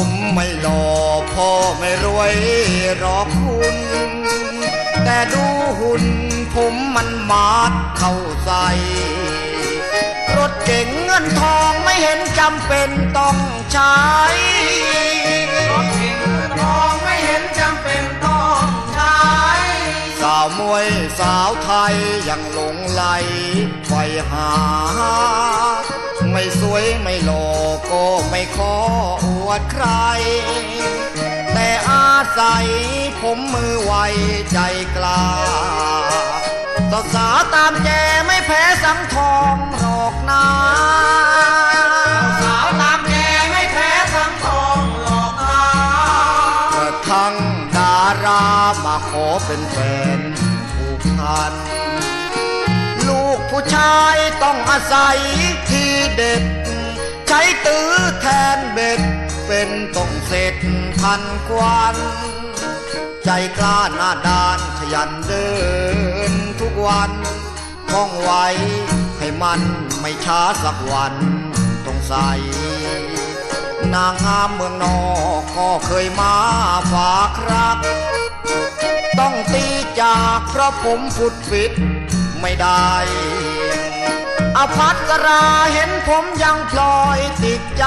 ผมไม่หล่อพ่อไม่รวยหรอกคุณ แต่ดูหุ่นผมมันมาดเข้าใสรถเก่งเงินทองไม่เห็นจำเป็นต้องใช้รถเก่งเงินทองไม่เห็นจำเป็นต้องใช้ สาวมวยสาวไทยยังหลงไหลไฟหา ไม่สวยไม่หล่อก็ไม่ขอ ดใคร แต่อาศัยผมมือไวใจกล้าสาวสาตามแจไม่แพ้สังทองหรอกนาสาวตามแกไม่แพ้สังทองหลอกลากระทั่งดารามาขอเป็นแฟนผูกพัน ลูกผู้ชายต้องอาศัยที่เด็ด ใช้ตื้อแทนเบ็ด เป็นต้องเสร็จพันกวัน ใจกล้าหน้าด้านขยันเดินทุกวันท่องไวให้มันไม่ช้าสักวันต้องใส่นางงามเมืองนอกก็เคยมาฝากรัก ต้องตีจากเพราะผมฟุดฟิตไม่ได้ อภัสราเห็นผมยังพลอยติดใจ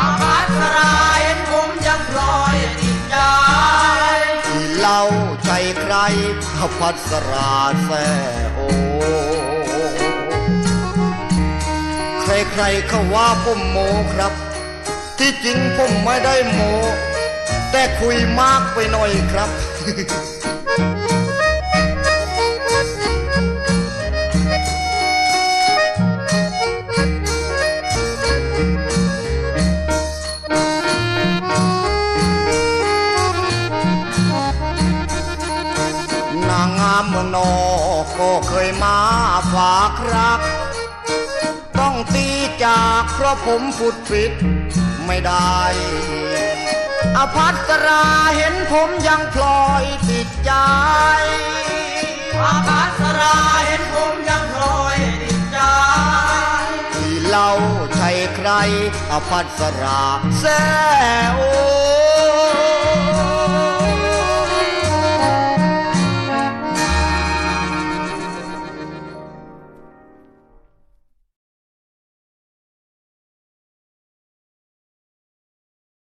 อาภัสราเห็นผมยังพลอยติดใจที่เล่าใจใครอภัสราแซ่โอใครๆเขาว่าผมโมครับ ที่จริงผมไม่ได้โมแต่คุยมากไปหน่อยครับ เมืองนอกก็เคยมาฝากรัก ต้องตีจากเพราะผมฟุดฟิตไม่ได้อภัสราเห็นผมยังพลอยติดใจอภัสราเห็นผมยังพลอยติดใจที่เล่าใช่ใครอภัสราแซ่